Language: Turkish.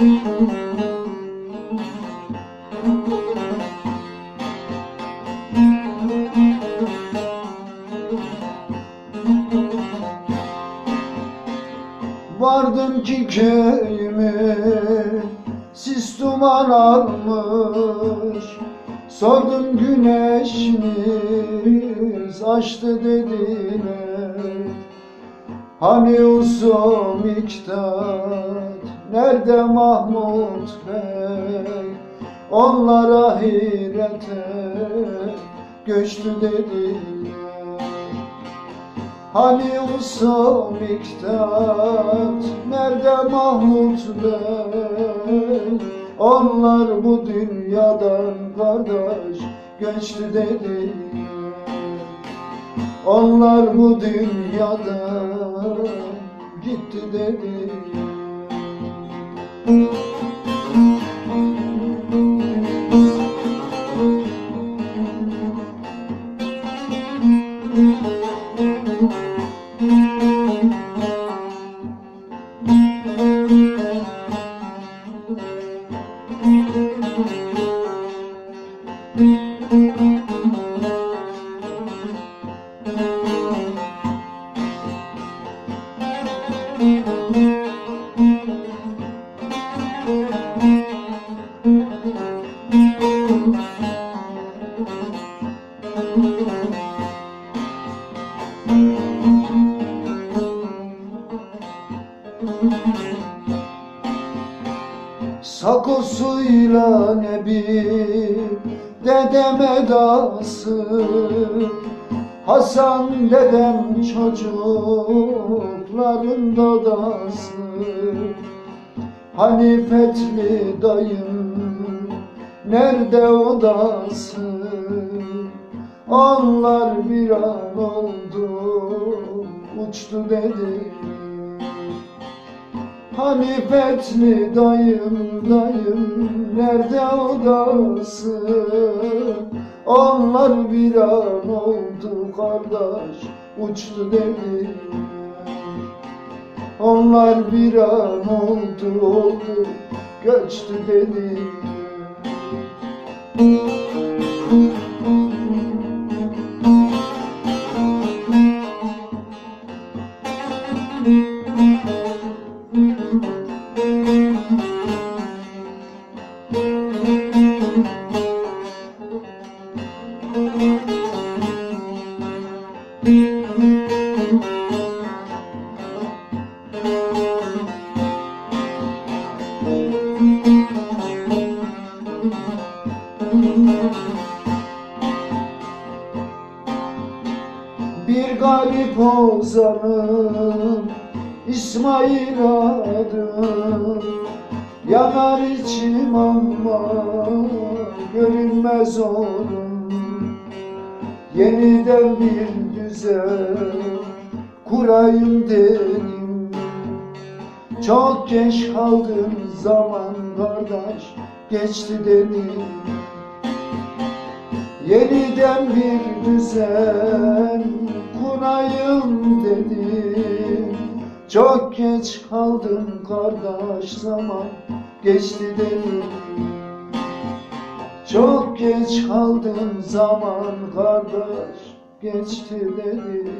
Vardım ki köyüme Sis duman almış. Sordum güneşiniz Açtı dediler Hani uzun miktat Nerede Mahmut Bey? Onlar ahirete Göçtü dediler Hani usa miktat? Nerede Mahmut Bey? Onlar bu dünyadan kardeş Göçtü dedi. Onlar bu dünyadan Gitti dedi Sakosuyla ne bir dedem edası. Hasan dedem çocukların dadası Hanifetli dayım nerede odası Onlar bir an oldu uçtu dedi. Hanifetli dayım dayım nerede odası Onlar bir an oldu kardeş uçtu dedi. Onlar bir an oldu oldu göçtü dedi Müzik Bir garip ozanım İsmail adım Yanar içim ama görünmez onun Yeniden bir düzen kurayım dedim. Çok geç kaldım zaman kardeş geçti dedim. Yeniden bir düzen kurayım dedim. Çok geç kaldım kardeş zaman geçti dedim. Çok geç kaldım zaman kardeş geçti dedim